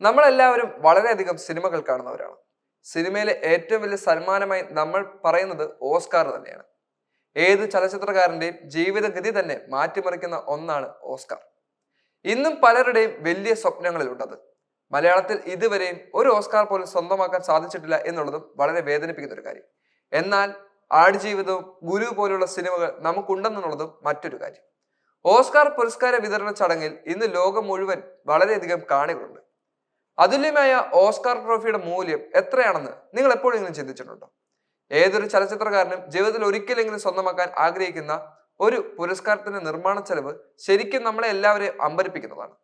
നമ്മളെല്ലാവരും വളരെയധികം സിനിമകൾ കാണുന്നവരാണ്. സിനിമയിലെ ഏറ്റവും വലിയ സന്മാനമായി നമ്മൾ പറയുന്നത് ഓസ്കാർ തന്നെയാണ്. ഏത് ചലച്ചിത്രകാരന്റെയും ജീവിതഗതി തന്നെ മാറ്റിമറിക്കുന്ന ഒന്നാണ് ഓസ്കാർ. ഇന്നും പലരുടെയും വലിയ സ്വപ്നങ്ങളിലുണ്ടത്. മലയാളത്തിൽ ഇതുവരെയും ഒരു ഓസ്കാർ പോലും സ്വന്തമാക്കാൻ സാധിച്ചിട്ടില്ല എന്നുള്ളതും വളരെ വേദനിപ്പിക്കുന്ന ഒരു കാര്യം. എന്നാൽ ആടുജീവിതവും ഗുരു പോലുള്ള സിനിമകൾ നമുക്കുണ്ടെന്നുള്ളതും മറ്റൊരു കാര്യം. ഓസ്കാർ പുരസ്കാര വിതരണ ചടങ്ങിൽ ഇന്ന് ലോകം മുഴുവൻ വളരെയധികം കാണികളുണ്ട്. അതുല്യമായ ഓസ്കാർ ട്രോഫിയുടെ മൂല്യം എത്രയാണെന്ന് നിങ്ങൾ എപ്പോഴെങ്കിലും ചിന്തിച്ചിട്ടുണ്ടോ? ഏതൊരു ചലച്ചിത്രകാരനും ജീവിതത്തിൽ ഒരിക്കലെങ്കിലും സ്വന്തമാക്കാൻ ആഗ്രഹിക്കുന്ന ഒരു പുരസ്കാരത്തിന്റെ നിർമ്മാണ ചെലവ് ശരിക്കും നമ്മളെ എല്ലാവരെയും അമ്പരിപ്പിക്കുന്നതാണ്.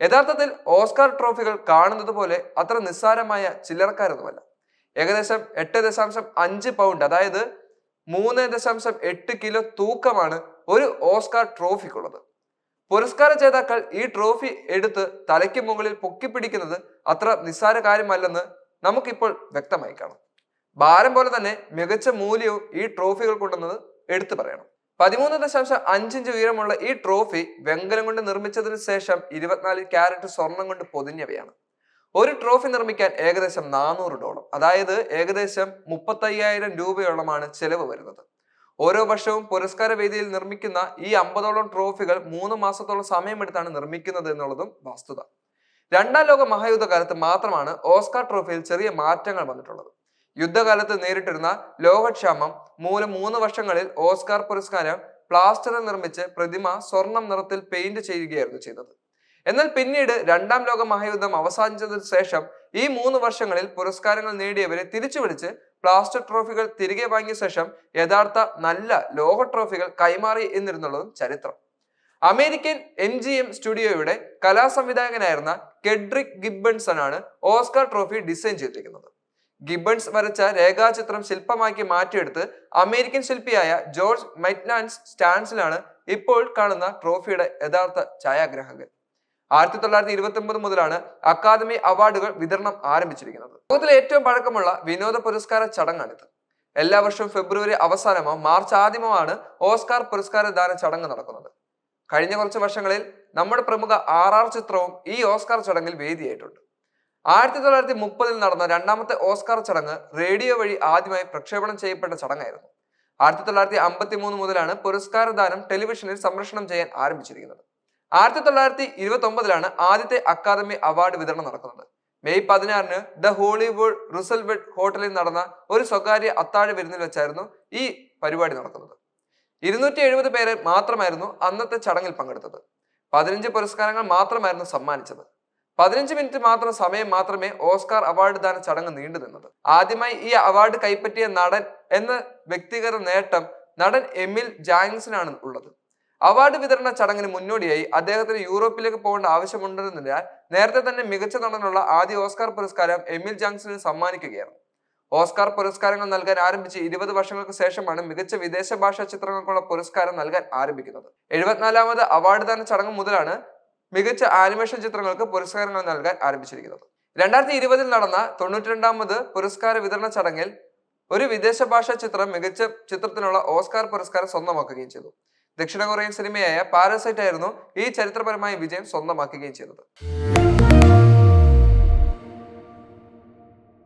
യഥാർത്ഥത്തിൽ ഓസ്കാർ ട്രോഫികൾ കാണുന്നത് പോലെ അത്ര നിസ്സാരമായ ചില്ലറക്കാരൊന്നുമല്ല. ഏകദേശം എട്ട് ദശാംശം അഞ്ച് പൗണ്ട് അതായത് മൂന്ന് ദശാംശം എട്ട് കിലോ തൂക്കമാണ് ഒരു ഓസ്കാർ ട്രോഫിക്കുള്ളത്. പുരസ്കാര ജേതാക്കൾ ഈ ട്രോഫി എടുത്ത് തലയ്ക്ക് മുകളിൽ പൊക്കി പിടിക്കുന്നത് അത്ര നിസ്സാര കാര്യമല്ലെന്ന് നമുക്കിപ്പോൾ വ്യക്തമായി കാണാം. ഭാരം പോലെ തന്നെ മികച്ച മൂല്യവും ഈ ട്രോഫികൾക്കുണ്ടെന്നത് എടുത്തു പറയണം. പതിമൂന്ന് ദശാംശം അഞ്ചിഞ്ച് ഉയരമുള്ള ഈ ട്രോഫി വെങ്കലം കൊണ്ട് നിർമ്മിച്ചതിന് ശേഷം ഇരുപത്തിനാല് ക്യാരറ്റ് സ്വർണം കൊണ്ട് പൊതിഞ്ഞവയാണ്. ഒരു ട്രോഫി നിർമ്മിക്കാൻ ഏകദേശം നാനൂറ് ഡോളർ. അതായത് ഏകദേശം മുപ്പത്തയ്യായിരം രൂപയോളമാണ് ചെലവ് വരുന്നത്. ഓരോ വർഷവും പുരസ്കാര വേദിയിൽ നിർമ്മിക്കുന്ന ഈ അമ്പതോളം ട്രോഫികൾ മൂന്ന് മാസത്തോളം സമയമെടുത്താണ് നിർമ്മിക്കുന്നത് എന്നുള്ളതും വസ്തുത. രണ്ടാം ലോക മഹായുദ്ധകാലത്ത് മാത്രമാണ് ഓസ്കാർ ട്രോഫിയിൽ ചെറിയ മാറ്റങ്ങൾ വന്നിട്ടുള്ളത്. യുദ്ധകാലത്ത് നേരിട്ടിരുന്ന ലോഹക്ഷാമം മൂലം മൂന്ന് വർഷങ്ങളിൽ ഓസ്കാർ പുരസ്കാരം പ്ലാസ്റ്ററിൽ നിർമ്മിച്ച് പ്രതിമ സ്വർണം നിറത്തിൽ പെയിന്റ് ചെയ്യുകയായിരുന്നു ചെയ്തത്. എന്നാൽ പിന്നീട് രണ്ടാം ലോക മഹായുദ്ധം അവസാനിച്ചതിനു ശേഷം ഈ മൂന്ന് വർഷങ്ങളിൽ പുരസ്കാരങ്ങൾ നേടിയവരെ തിരിച്ചു വിളിച്ച് പ്ലാസ്റ്റർ ട്രോഫികൾ തിരികെ വാങ്ങിയ ശേഷം യഥാർത്ഥ നല്ല ലോക ട്രോഫികൾ കൈമാറി എന്നിരുന്നുള്ളതും ചരിത്രം. അമേരിക്കൻ എം ജി എം സ്റ്റുഡിയോയുടെ കലാസംവിധായകനായിരുന്ന കെഡ്രിക് ഗിബൺസൺ ആണ് ഓസ്കാർ ട്രോഫി ഡിസൈൻ ചെയ്തിരിക്കുന്നത്. ഗിബൺസ് വരച്ച രേഖാചിത്രം ശില്പമാക്കി മാറ്റിയെടുത്ത് അമേരിക്കൻ ശില്പിയായ ജോർജ് മൈറ്റ്ലാൻസ് സ്റ്റാൻസിലാണ് ഇപ്പോൾ കാണുന്ന ട്രോഫിയുടെ യഥാർത്ഥ ഛായാഗ്രാഹകൻ ആയിരത്തി തൊള്ളായിരത്തി ഇരുപത്തി ഒമ്പത് മുതലാണ് അക്കാദമി അവാർഡുകൾ വിതരണം ആരംഭിച്ചിരിക്കുന്നത്. ലോകത്തിലെ ഏറ്റവും പഴക്കമുള്ള വിനോദ പുരസ്കാര ചടങ്ങാണിത്. എല്ലാ വർഷവും ഫെബ്രുവരി അവസാനമോ മാർച്ച് ആദ്യമോ ആണ് ഓസ്കാർ പുരസ്കാര ദാന ചടങ്ങ് നടക്കുന്നത്. കഴിഞ്ഞ കുറച്ച് വർഷങ്ങളിൽ നമ്മുടെ പ്രമുഖ ആർ ആർ ചിത്രവും ഈ ഓസ്കാർ ചടങ്ങിൽ വേദിയായിട്ടുണ്ട്. ആയിരത്തി തൊള്ളായിരത്തി മുപ്പതിൽ നടന്ന രണ്ടാമത്തെ ഓസ്കാർ ചടങ്ങ് റേഡിയോ വഴി ആദ്യമായി പ്രക്ഷേപണം ചെയ്യപ്പെട്ട ചടങ്ങായിരുന്നു. ആയിരത്തി തൊള്ളായിരത്തി അമ്പത്തി മൂന്ന് മുതലാണ് പുരസ്കാരദാനം ടെലിവിഷനിൽ സംപ്രേഷണം ചെയ്യാൻ ആരംഭിച്ചിരിക്കുന്നത്. ആയിരത്തി തൊള്ളായിരത്തി ഇരുപത്തി ഒമ്പതിലാണ് ആദ്യത്തെ അക്കാദമി അവാർഡ് വിതരണം നടക്കുന്നത്. മെയ് പതിനാറിന് ദ ഹോളിവുഡ് റിസൽവെഡ് ഹോട്ടലിൽ നടന്ന ഒരു സ്വകാര്യ അത്താഴ വിരുന്നിൽ വെച്ചായിരുന്നു ഈ പരിപാടി നടക്കുന്നത്. ഇരുന്നൂറ്റി എഴുപത് പേര് മാത്രമായിരുന്നു അന്നത്തെ ചടങ്ങിൽ പങ്കെടുത്തത്. പതിനഞ്ച് പുരസ്കാരങ്ങൾ മാത്രമായിരുന്നു സമ്മാനിച്ചത്. പതിനഞ്ച് മിനിറ്റ് മാത്രം സമയം മാത്രമേ ഓസ്കാർ അവാർഡ് ദാന ചടങ്ങ് നീണ്ടു നിന്നത്. ആദ്യമായി ഈ അവാർഡ് കൈപ്പറ്റിയ നടൻ എന്ന വ്യക്തിഗത നേട്ടം നടൻ എമിൽ ജാങ്സിനാണ് ഉള്ളത്. അവാർഡ് വിതരണ ചടങ്ങിന് മുന്നോടിയായി അദ്ദേഹത്തിന് യൂറോപ്പിലേക്ക് പോകേണ്ട ആവശ്യമുണ്ടെന്നതിനാൽ നേരത്തെ തന്നെ മികച്ച നടനുള്ള ആദ്യ ഓസ്കാർ പുരസ്കാരം എമിൽ ജാങ്സണിന് സമ്മാനിക്കുകയായിരുന്നു. ഓസ്കാർ പുരസ്കാരങ്ങൾ നൽകാൻ ആരംഭിച്ച് ഇരുപത് വർഷങ്ങൾക്ക് ശേഷമാണ് മികച്ച വിദേശ ഭാഷാ ചിത്രങ്ങൾക്കുള്ള പുരസ്കാരം നൽകാൻ ആരംഭിക്കുന്നത്. എഴുപത്തിനാലാമത് അവാർഡ് ദാന ചടങ്ങ് മുതലാണ് മികച്ച ആനിമേഷൻ ചിത്രങ്ങൾക്ക് പുരസ്കാരങ്ങൾ നൽകാൻ ആരംഭിച്ചിരിക്കുന്നത്. രണ്ടായിരത്തി ഇരുപതിൽ നടന്ന തൊണ്ണൂറ്റി രണ്ടാമത് പുരസ്കാര വിതരണ ചടങ്ങിൽ ഒരു വിദേശ ഭാഷാ ചിത്രം മികച്ച ചിത്രത്തിനുള്ള ഓസ്കാർ പുരസ്കാരം സ്വന്തമാക്കുകയും ചെയ്തു. ദക്ഷിണ കൊറിയൻ സിനിമയായ പാരസൈറ്റ് ആയിരുന്നു ഈ ചരിത്രപരമായ വിജയം സ്വന്തമാക്കുകയും ചെയ്തത്.